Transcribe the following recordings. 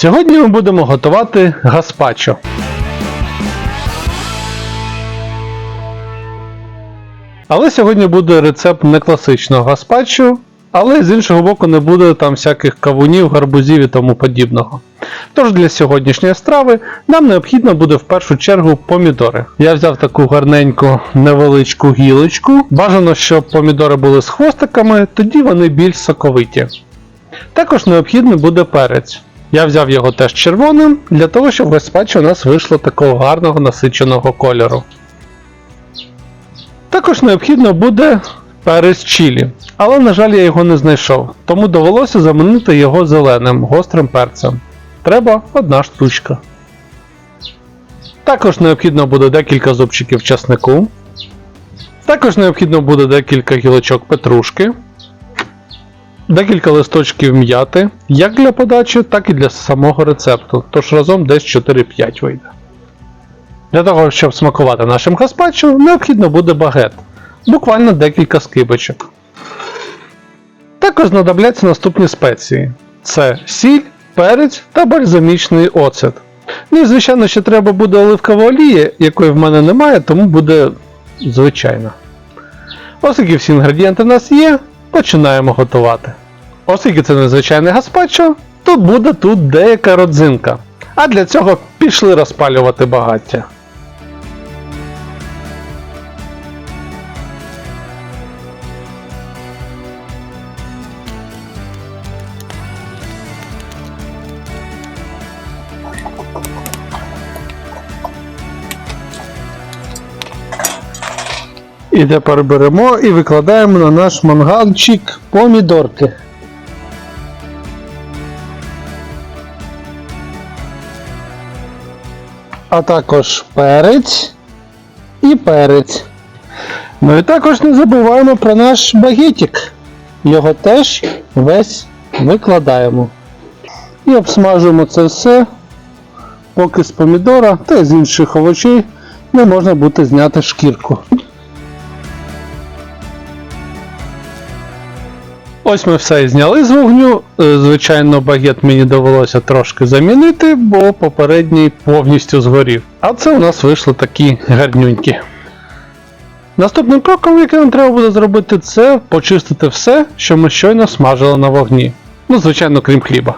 Сьогодні ми будемо готувати гаспачо. Але сьогодні буде рецепт не класичного гаспачо, але з іншого боку не буде там всяких кавунів, гарбузів і тому подібного. Тож для сьогоднішньої страви нам необхідно буде в першу чергу помідори. Я взяв таку гарненьку невеличку гілочку. Бажано, щоб помідори були з хвостиками, тоді вони більш соковиті. Також необхідний буде перець. Я взяв його теж червоним, для того, щоб гаспачо у нас вийшло такого гарного насиченого кольору. Також необхідно буде перець чилі, але, на жаль, я його не знайшов, тому довелося замінити його зеленим гострим перцем. Треба одна штучка. Також необхідно буде декілька зубчиків часнику. Також необхідно буде декілька гілочок петрушки. Декілька листочків м'яти, як для подачі, так і для самого рецепту, тож разом десь 4-5 вийде. Для того, щоб смакувати нашим гаспачо, необхідно буде багет, буквально декілька скибочок. Також знадобляться наступні спеції: це сіль, перець та бальзамічний оцет. Ну і звичайно, ще треба буде оливкова олія, якої в мене немає, тому буде звичайна. Оскільки всі інгредієнти в нас є, починаємо готувати. Оскільки це незвичайне гаспачо, то буде тут деяка родзинка. А для цього пішли розпалювати багаття. І тепер беремо і викладаємо на наш мангалчик помідорки. А також перець і перець. Ну і також не забуваємо про наш багітік. Його теж весь викладаємо. І обсмажуємо це все, поки з помідора та з інших овочей не можна буде зняти шкірку. Ось ми все зняли з вогню. Е, Звичайно, багет мені довелося трошки замінити, бо попередній повністю згорів. А це у нас вийшло такі гарнюнькі. Наступним кроком, який нам треба буде зробити, це почистити все, що ми щойно смажили на вогні. Ну, звичайно, крім хліба.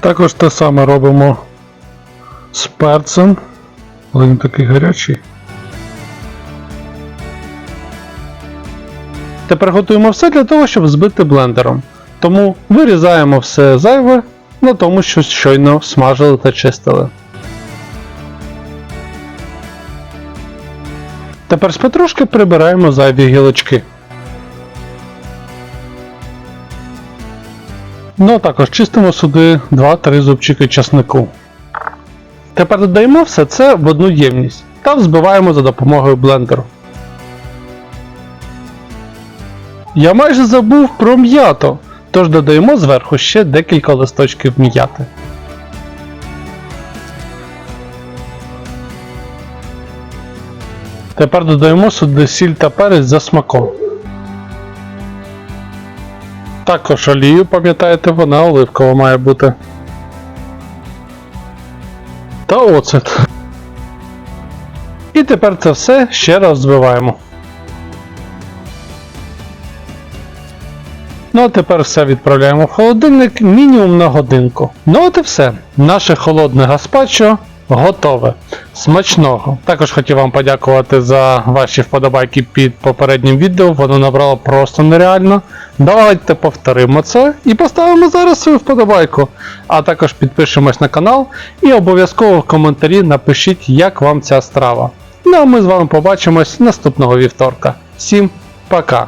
Також те саме робимо з перцем. Але він такий гарячий. Тепер готуємо все для того, щоб збити блендером. Тому вирізаємо все зайве на тому, що щойно смажили та чистили. Тепер з петрушки прибираємо зайві гілочки. Ну а також чистимо сюди 2-3 зубчики часнику. Тепер додаємо все це в одну ємність та взбиваємо за допомогою блендеру. Я майже забув про м'ято, тож додаємо зверху ще декілька листочків м'яти. Тепер додаємо сюди сіль та перець за смаком. Також олію, пам'ятаєте, вона оливкова має бути. Та оцет. І тепер це все ще раз збиваємо. Ну а тепер все відправляємо в холодильник мінімум на годинку. Ну от і все. Наше холодне гаспачо готове. Смачного. Також хотів вам подякувати за ваші вподобайки під попереднім відео. Воно набрало просто нереально. Давайте повторимо це і поставимо зараз свою вподобайку. А також підпишемось на канал і обов'язково в коментарі напишіть, як вам ця страва. Ну а ми з вами побачимось наступного вівторка. Всім пока!